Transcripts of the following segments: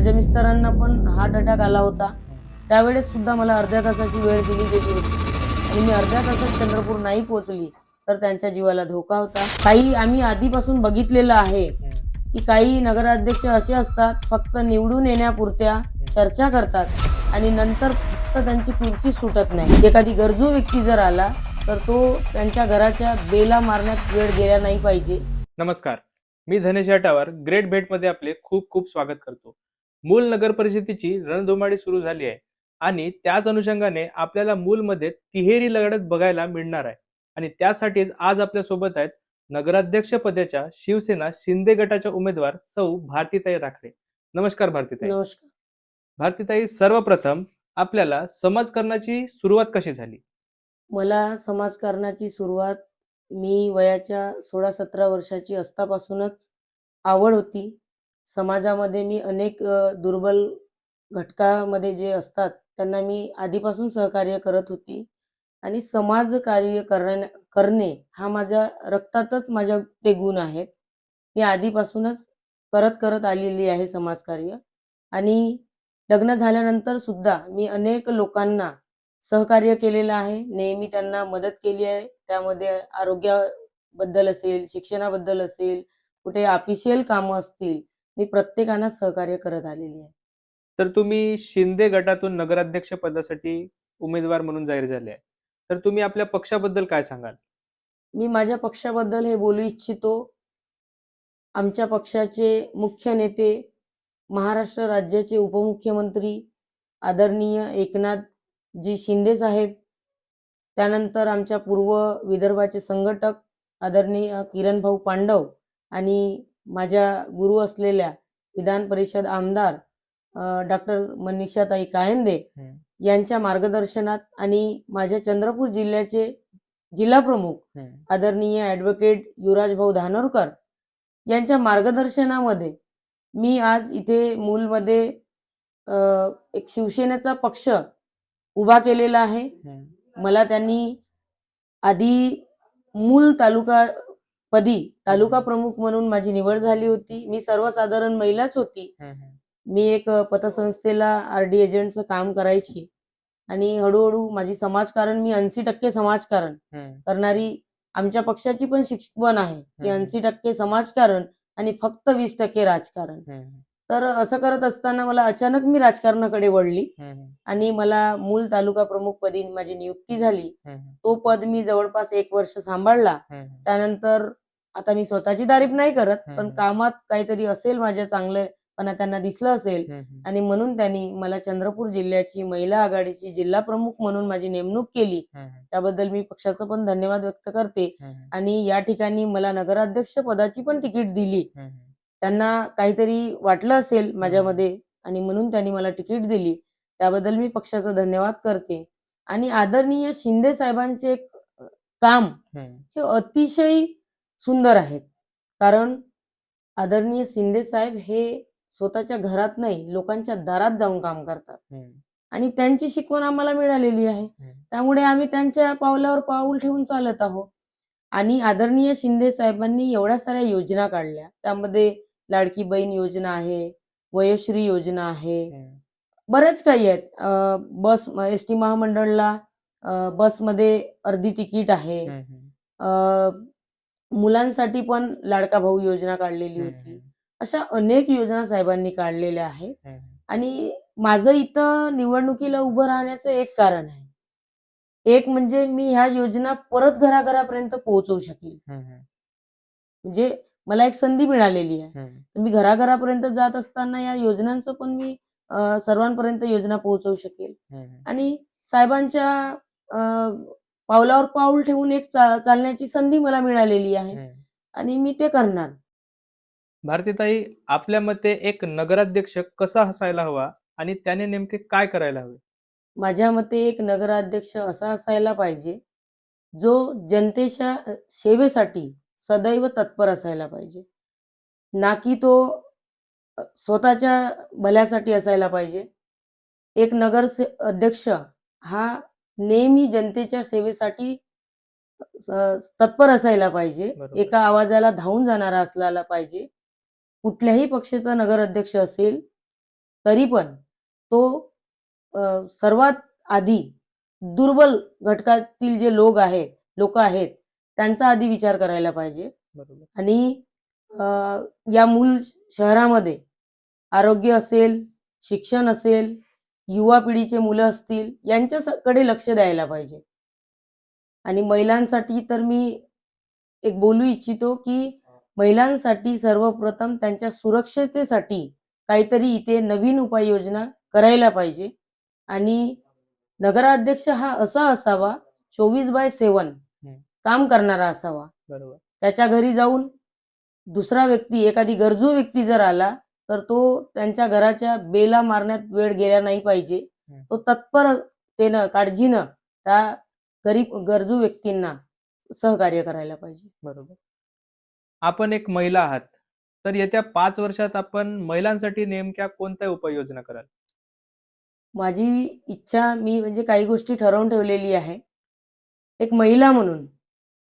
माझ्या मिस्टरांना पण हार्ट अटॅक आला होता. त्यावेळेस सुद्धा मला अर्ध्या तासाची वेळ दिली गेली होती. आणि मी अर्ध्या तासात चंद्रपूर नाही पोहोचली तर त्यांच्या जीवाला धोका होता. काही आम्ही आधीपासून बघितलेलं आहे की काही नगराध्यक्ष असे असतात फक्त निवडून येण्यापुरत्या चर्चा करतात आणि नंतर फक्त त्यांची खुर्ची सुटत नाही. एखादी गरजू व्यक्ती जर आला तर तो त्यांच्या घराच्या बेला मारण्यात वेळ गेला नाही पाहिजे. नमस्कार. मी धनेश याटावर ग्रेट भेटमध्ये आपले खूप खूप स्वागत करतो. मूल नगर परिषदेची रणधुमाळी सुरू झाली आहे. आणि त्याच अनुषंगाने आपल्याला मूलमध्ये तिहेरी लढत बघायला मिळणार आहे. आणि त्यासाठीच आज आपल्यासोबत आहेत नगराध्यक्ष पदाच्या शिवसेना शिंदे गटाच्या उमेदवार सौ भारतीताई राखडे. नमस्कार भारतीताई. नमस्कार. भारतीताई सर्वप्रथम आपल्याला समाजकारणाची सुरुवात कशी झाली? मला समाजकारणाची सुरुवात मी वयाच्या सोळा सतरा वर्षाची असतापासूनच आवड होती. समाजामध्ये मी अनेक दुर्बल घटकामध्ये जे असतात त्यांना मी आधीपासून सहकार्य करत होती. आणि समाजकार्य करण्या करणे हा माझ्या रक्तातच माझ्या ते गुण आहेत. मी आधीपासूनच करत करत आलेली आहे समाजकार्य आणि लग्न झाल्यानंतर सुद्धा मी अनेक लोकांना सहकार्य केलेलं आहे. नेहमी त्यांना मदत केली आहे. त्यामध्ये आरोग्याबद्दल असेल शिक्षणाबद्दल असेल कुठे ऑफिशियल कामं असतील मी प्रत्येकांना सहकार्य करत आलेली आहे. तर तुम्ही शिंदे गटातून नगराध्यक्ष पदासाठी उमेदवार म्हणून जाहीर झाले आहे. तर तुम्ही आपल्या पक्षाबद्दल काय सांगाल? मी माझ्या पक्षाबद्दल हे बोलू इच्छितो. आमच्या पक्षाचे मुख्य नेते महाराष्ट्र राज्याचे उपमुख्यमंत्री आदरणीय एकनाथजी शिंदे साहेब त्यानंतर आमच्या पूर्व विदर्भाचे संघटक आदरणीय किरण भाऊ पांडव आणि माझ्या गुरु असलेल्या विधान परिषद आमदार डॉक्टर मनीषाताई कायंदे. यांच्या मार्गदर्शनात आणि माझ्या चंद्रपूर जिल्ह्याचे जिल्हा प्रमुख आदरणीय ॲडव्होकेट युवराज भाऊ धानोरकर यांच्या मार्गदर्शनामध्ये मी आज इथे मूलमध्ये एक शिवसेनेचा पक्ष उभा केलेला आहे. मला त्यांनी आधी मूल तालुका पदी. तालुका प्रमुख म्हणून माझी निवड झाली होती. मी सर्वसाधारण महिलाच होती. मी एक पतसंस्थेला आर डी एजंटचं काम करायची. आणि हळूहळू माझी समाजकारण मी ऐंशी टक्के समाजकारण करणारी आमच्या पक्षाची पण शिकवण आहे. की. ऐंशी टक्के समाजकारण आणि फक्त वीस टक्के राजकारण. तर असं करत असताना मला अचानक मी राजकारणाकडे वळली. आणि मला मूल तालुका प्रमुख पदी माझी नियुक्ती झाली. तो पद मी जवळपास एक वर्ष सांभाळला. त्यानंतर आता मी स्वतःची तारीफ नाही करत पण. कामात काहीतरी असेल माझ्या चांगलेपणा त्यांना दिसलं असेल. आणि म्हणून त्यांनी मला चंद्रपूर जिल्ह्याची महिला आघाडीची जिल्हा प्रमुख म्हणून माझी नेमणूक केली. त्याबद्दल मी पक्षाचं पण धन्यवाद व्यक्त करते. आणि या ठिकाणी मला नगराध्यक्ष पदाची पण तिकीट दिली. त्यांना काहीतरी वाटलं असेल माझ्यामध्ये आणि म्हणून त्यांनी मला तिकीट दिली. त्याबद्दल मी पक्षाचा धन्यवाद करते. आणि आदरणीय शिंदे साहेबांचे काम हे अतिशय सुंदर आहेत. कारण आदरणीय शिंदे साहेब हे स्वतःच्या घरात नाही लोकांच्या दारात जाऊन काम करतात. आणि त्यांची शिकवण आम्हाला मिळालेली आहे. त्यामुळे आम्ही त्यांच्या पावलावर पाऊल ठेवून चालत आहोत. आणि आदरणीय शिंदे साहेबांनी एवढ्या साऱ्या योजना काढल्या. त्यामध्ये लाडकी बहीण योजना आहे वयश्री योजना आहे. बरेच काही आहेत. बस एस टी महामंडळला बसमध्ये अर्धी तिकीट आहे. मुलांसाठी पण लाडका भाऊ योजना काढलेली होती. अशा अनेक योजना साहेबांनी काढलेल्या आहेत. आणि माझं इथं निवडणुकीला उभं राहण्याचं एक कारण आहे. एक म्हणजे मी ह्या योजना परत घराघरापर्यंत पोहोचवू शकेल. म्हणजे मला एक संधी मिळालेली आहे. मी घराघरापर्यंत जात असताना या योजनांचं पण मी सर्वांपर्यंत योजना पोहोचवू शकेल. आणि साहेबांच्या पावलावर पाऊल ठेवून एक चालण्याची संधी मला मिळालेली आहे. आणि मी ते करणार. भारतीताई आपल्या मते एक नगराध्यक्ष कसा असायला हवा आणि त्याने नेमके काय करायला हवे? माझ्या मते एक नगराध्यक्ष असा असायला पाहिजे जो जनतेच्या सेवेसाठी सदैव तत्पर असायला पाहिजे. ना की तो स्वतःच्या भल्यासाठी असायला पाहिजे. एक नगर अध्यक्ष हा नेहमी जनतेच्या सेवेसाठी तत्पर असायला पाहिजे. एका आवाजाला धावून जाणारा असला पाहिजे. कुठल्याही पक्षाचा नगर अध्यक्ष असेल तरी पण तो सर्वात आधी दुर्बल घटकातील जे लोक आहेत लोक आहेत त्यांचा आधी विचार करायला पाहिजे. बरोबर. आणि अ, या मूल शहरामध्ये आरोग्य असेल शिक्षण असेल युवा पिढीचे मुलं असतील यांच्याकडे लक्ष द्यायला पाहिजे. आणि महिलांसाठी तर मी एक बोलू इच्छितो की महिलांसाठी सर्वप्रथम त्यांच्या सुरक्षतेसाठी काहीतरी इथे नवीन उपाययोजना करायला पाहिजे. आणि नगराध्यक्ष हा असा असावा चोवीस बाय सेवन. काम करणारा असावा. बरोबर. त्याच्या घरी जाऊन दुसरा व्यक्ती एखादी गरजू व्यक्ती जर आला तर तो त्यांच्या घराच्या बेला मारण्यात वेळ गेला नाही पाहिजे. तो तत्परतेनं काळजीनं त्या गरीब गरजू व्यक्तींना सहकार्य करायला पाहिजे. बरोबर. आपण एक महिला आहात. तर येत्या पाच वर्षात आपण महिलांसाठी नेमक्या कोणत्या उपाययोजना कराल? माझी इच्छा मी म्हणजे काही गोष्टी ठरवून ठेवलेली आहे. एक महिला म्हणून.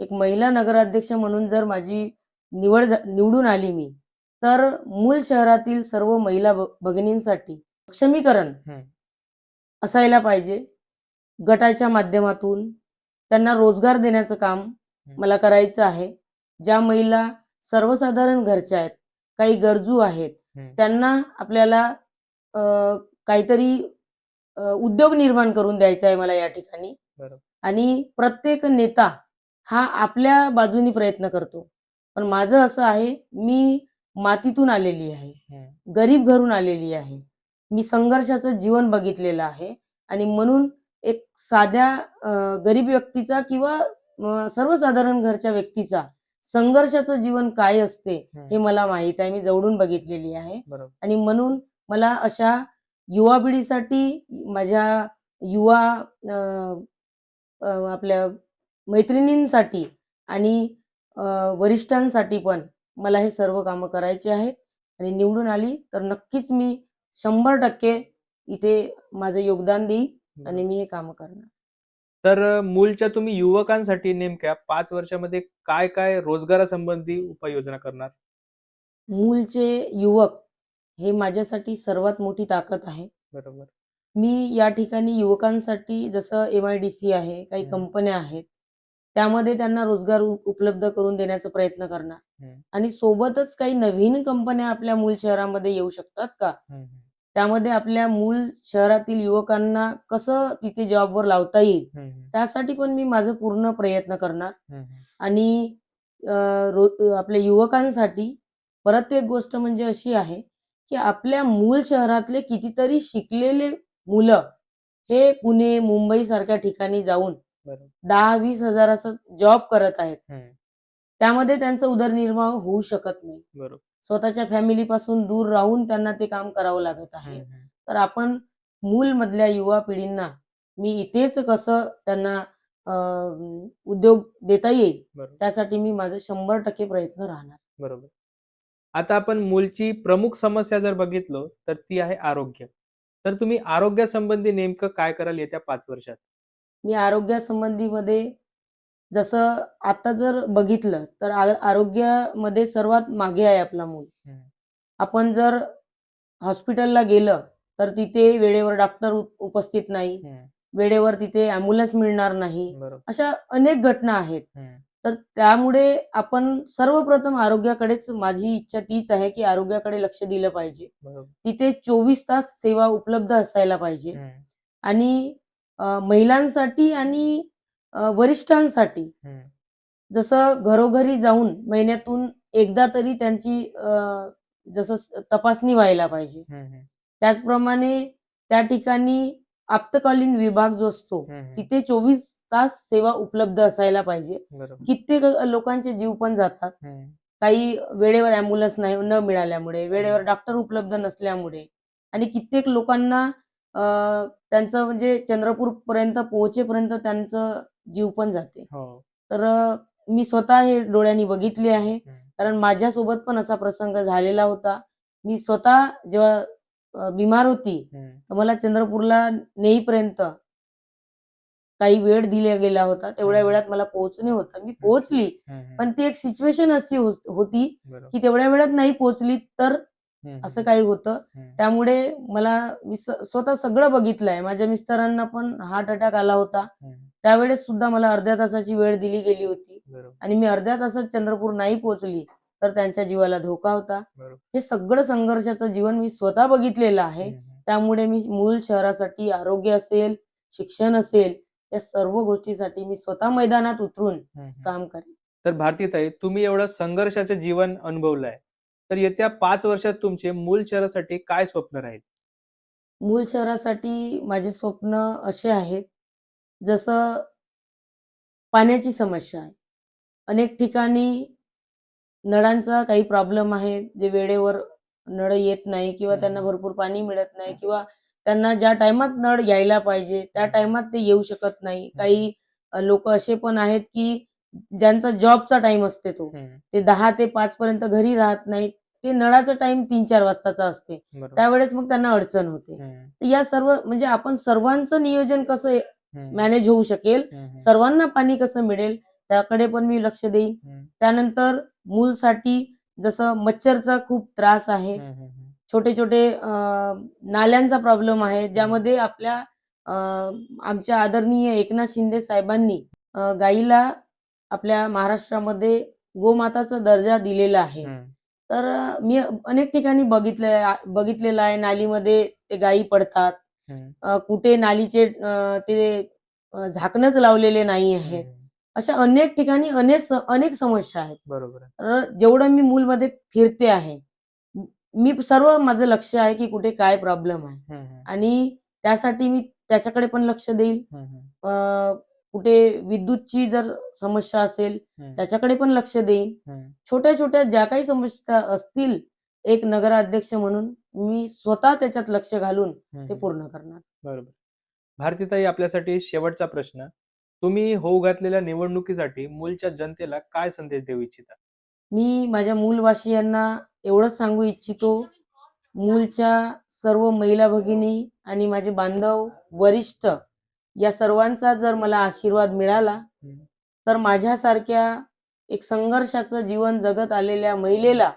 एक महिला नगराध्यक्ष म्हणून जर माझी निवड निवडून आली मी तर मूळ शहरातील सर्व महिला भगिनींसाठी सक्षमीकरण हम्म. असायला पाहिजे गटाच्या माध्यमातून त्यांना रोजगार देण्याचं काम मला करायचं आहे ज्या महिला सर्वसाधारण घरच्या आहेत काही गरजू आहेत. त्यांना आपल्याला काहीतरी उद्योग निर्माण करून द्यायचा आहे मला या ठिकाणी. आणि प्रत्येक नेता हा आपल्या बाजूनी प्रयत्न करतो. पण माझं असं आहे मी मातीतून आलेली आहे. गरीब घरून आलेली आहे. मी संघर्षाचं जीवन बघितलेलं आहे. आणि म्हणून एक साध्या गरीब व्यक्तीचा किंवा सर्वसाधारण घरच्या व्यक्तीचा संघर्षाचं जीवन काय असते हे. मला माहीत आहे. मी जवळून बघितलेली आहे. आणि म्हणून मला अशा युवा पिढीसाठी माझ्या युवा आपल्या मैत्रिणींसाठी आणि वरिष्ठांसाठी पण मला हे सर्व कामं करायचे आहेत आणि निवडून आली तर नक्कीच मी शंभर टक्के इथे माझं योगदान देईल आणि मी हे कामं करणार. तर मूलच्या तुम्ही युवकांसाठी नेमक्या पाच वर्षामध्ये काय काय रोजगारासंबंधी उपाययोजना करणार? मूलचे युवक हे माझ्यासाठी सर्वात मोठी ताकद आहे. बरोबर. मी या ठिकाणी युवकांसाठी जसं एम आय डी सी आहे काही. कंपन्या आहेत त्यामध्ये त्यांना रोजगार उपलब्ध करून देण्याचा प्रयत्न करणार. आणि सोबतच काही नवीन कंपन्या आपल्या मूळ शहरामध्ये येऊ शकतात का. त्यामध्ये आपल्या मूळ शहरातील युवकांना कसं तिथे जॉबवर लावता येईल. त्यासाठी पण मी माझं पूर्ण प्रयत्न करणार. आणि आपल्या युवकांसाठी परत एक गोष्ट म्हणजे अशी आहे की आपल्या मूळ शहरातले कितीतरी शिकलेले मुलं हे पुणे मुंबई सारख्या ठिकाणी जाऊन दहा वीस हजाराचा जॉब करत आहेत. त्यामध्ये त्यांचा उदरनिर्वाह होऊ शकत नाही. स्वतःच्या फॅमिलीपासून दूर राहून त्यांना ते काम करावं लागत आहे. तर आपण मूल मधल्या युवा पिढींना मी इथेच कसं त्यांना उद्योग देता येईल त्यासाठी मी माझं शंभर टक्के प्रयत्न राहणार. बरोबर. आता आपण मूलची प्रमुख समस्या जर बघितलो तर ती आहे आरोग्य. तर तुम्ही आरोग्यासंबंधी नेमकं काय कराल येत्या पाच वर्षात? मी आरोग्यासंबंधीमध्ये जसं आता जर बघितलं तर आरोग्यामध्ये सर्वात मागे आहे आपला मूल. आपण जर हॉस्पिटलला गेलं तर तिथे वेळेवर डॉक्टर उप- उपस्थित नाही. वेळेवर तिथे अँब्युलन्स मिळणार नाही अशा अनेक घटना आहेत. तर त्यामुळे आपण सर्वप्रथम आरोग्याकडेच माझी इच्छा तीच आहे की आरोग्याकडे लक्ष दिलं पाहिजे तिथे चोवीस तास सेवा उपलब्ध असायला पाहिजे. आणि महिलांसाठी आणि वरिष्ठांसाठी. जसं घरोघरी जाऊन महिन्यातून एकदा तरी त्यांची जसं तपासणी व्हायला पाहिजे. त्याचप्रमाणे त्या ठिकाणी आपत्कालीन विभाग जो असतो. तिथे चोवीस तास सेवा उपलब्ध असायला पाहिजे कित्येक लोकांचे जीव पण जातात. काही वेळेवर अँब्युलन्स नाही न मिळाल्यामुळे वेळेवर डॉक्टर उपलब्ध नसल्यामुळे आणि कित्येक लोकांना त्यांचं म्हणजे चंद्रपूर पर्यंत पोहोचेपर्यंत त्यांचं जीव पण जाते. हो. तर मी स्वतः हे डोळ्यांनी बघितले आहे. कारण माझ्यासोबत पण असा प्रसंग झालेला होता. मी स्वतः जेव्हा बिमार होती. तर मला चंद्रपूरला नेईपर्यंत काही वेळ दिला गेला होता. तेवढ्या. वेळात मला पोहोचणे होतं. मी पोहोचली. पण ती एक सिच्युएशन अशी होती की तेवढ्या वेळात नाही पोहोचली तर असं काही होतं. त्यामुळे मला मी स्वतः सगळं बघितलंय. माझ्या मिस्टरांना पण हार्ट अटॅक आला होता. त्यावेळेस सुद्धा मला अर्ध्या तासाची वेळ दिली गेली होती. आणि मी अर्ध्या तासात चंद्रपूर नाही पोहोचली तर त्यांच्या जीवाला धोका होता. हे सगळं संघर्षाचं जीवन मी स्वतः बघितलेलं आहे. त्यामुळे मी मूल शहरासाठी आरोग्य असेल शिक्षण असेल या सर्व गोष्टीसाठी मी स्वतः मैदानात उतरून. काम करेन. तर भारतीताई तुम्ही एवढं संघर्षाचं जीवन अनुभवलं आहे तर येत्या पाच वर्षात तुमचे मूल शहरासाठी काय स्वप्न राहील? मूल शहरासाठी माझे स्वप्न असे आहेत जसं पाण्याची समस्या आहे. अनेक ठिकाणी नळांचा काही प्रॉब्लेम आहे जे वेळेवर नळ येत नाही किंवा त्यांना. भरपूर पाणी मिळत नाही किंवा त्यांना ज्या टायमात नळ यायला पाहिजे त्या टायमात ते येऊ शकत नाही. काही लोक असे पण आहेत की ज्यांचा जॉबचा टाइम असते तो ते दहा ते पाच पर्यंत घरी राहत नाहीत. ते नळाचा टाइम तीन चार वाजताचा असते. त्यावेळेस मग त्यांना अडचण होते. या सर्व म्हणजे आपण सर्वांचं नियोजन कसं मॅनेज होऊ शकेल सर्वांना पाणी कसं मिळेल त्याकडे पण मी लक्ष देईन. त्यानंतर मूलसाठी जसं मच्छरचा खूप त्रास आहे. छोटे छोटे नाल्यांचा प्रॉब्लेम आहे ज्यामध्ये आपल्या आमच्या आदरणीय एकनाथ शिंदे साहेबांनी गाईला आपल्या महाराष्ट्रामध्ये गोमाताचा दर्जा दिलेला आहे. तर मी अनेक ठिकाणी बघितलं बघितलेलं आहे. नालीमध्ये ते गायी पडतात. कुठे नालीचे ते झाकणच लावलेले नाही आहेत. अशा अनेक ठिकाणी अनेक अनेक समस्या आहेत. बरोबर जेवढं मी मूलमध्ये फिरते आहे म- सर्व माझं लक्ष आहे की कुठे काय प्रॉब्लेम आहे. आणि त्यासाठी मी त्याच्याकडे पण लक्ष देईल. कुठे विद्युतची जर समस्या असेल त्याच्याकडे पण लक्ष देईन. छोट्या छोट्या ज्या काही समस्या असतील एक नगराध्यक्ष म्हणून मी स्वतः त्याच्यात लक्ष घालून ते. पूर्ण करणार. बरोबर. भारतीताई आपल्यासाठी शेवटचा प्रश्न. तुम्ही होऊ घातलेल्या निवडणुकीसाठी मूलच्या जनतेला काय संदेश देऊ इच्छिता? मी माझ्या मूलवासियांना एवढंच सांगू इच्छितो मूलच्या सर्व महिला भगिनी आणि माझे बांधव वरिष्ठ या सर्वांचा जर मला आशीर्वाद मिळाला तर माझ्यासारख्या एक संघर्षाचं जीवन जगत आलेल्या महिलेला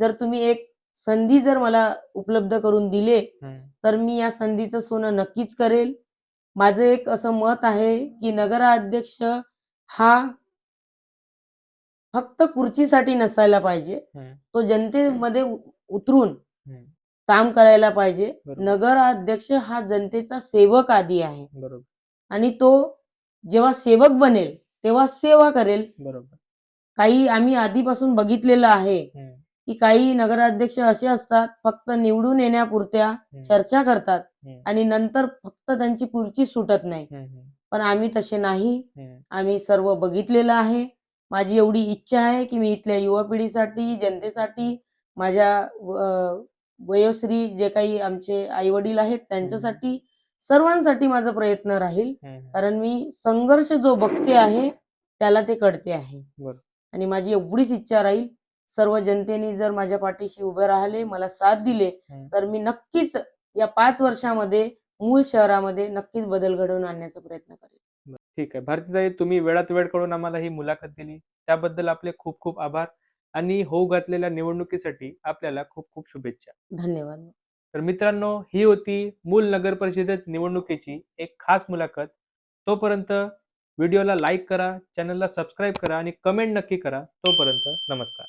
जर तुम्ही एक संधी जर मला उपलब्ध करून दिले तर मी या संधीचं सोनं नक्कीच करेल. माझं एक असं मत आहे की नगराध्यक्ष हा फक्त खुर्चीसाठी नसायला पाहिजे. तो जनतेमध्ये उतरून. काम करायला पाहिजे. बरोबर. नगराध्यक्ष हा जनतेचा सेवक आदी आहे. बरोबर. आणि तो जेव्हा सेवक बनेल तेव्हा सेवा करेल. बरोबर. काही आम्ही आधीपासून बघितलेलं आहे हम्म, की काही नगराध्यक्ष असे असतात फक्त निवडून येण्यापुरत्या हम्म, चर्चा करतात हम्म, आणि नंतर फक्त त्यांची खुर्ची सुटत नाही. हम्म, हम्म, पण आम्ही तसे नाही. हम्म. आम्ही सर्व बघितलेलं आहे. माझी एवढी इच्छा आहे की मी इथल्या युवा पिढीसाठी जनतेसाठी माझ्या अ, वयोश्री जे काही आमचे आई वडील आहेत त्यांच्यासाठी सर्वांसाठी माझा प्रयत्न राहील. कारण मी संघर्ष जो बघते आहे त्याला ते कळते आहे. आणि माझी एवढीच इच्छा राहील सर्व जनतेने जर माझ्या पाठीशी उभे राहिले मला साथ दिले. तर मी नक्कीच या पाच वर्षामध्ये मूळ शहरामध्ये नक्कीच बदल घडवून आणण्याचा प्रयत्न करेन. बरं, ठीक आहे. भारतीताई तुम्ही वेळात वेळ काढून आम्हाला ही मुलाखत दिली. त्याबद्दल आपले खूप खूप आभार. आणि होऊ घातलेल्या निवडणुकीसाठी आपल्याला खूप खूप शुभेच्छा. धन्यवाद. तर मित्रांनो ही होती मूल नगर परिषदेत निवडणुकीची एक खास मुलाखत. तोपर्यंत व्हिडिओला लाईक करा चॅनलला सबस्क्राईब करा आणि कमेंट नक्की करा. तोपर्यंत नमस्कार.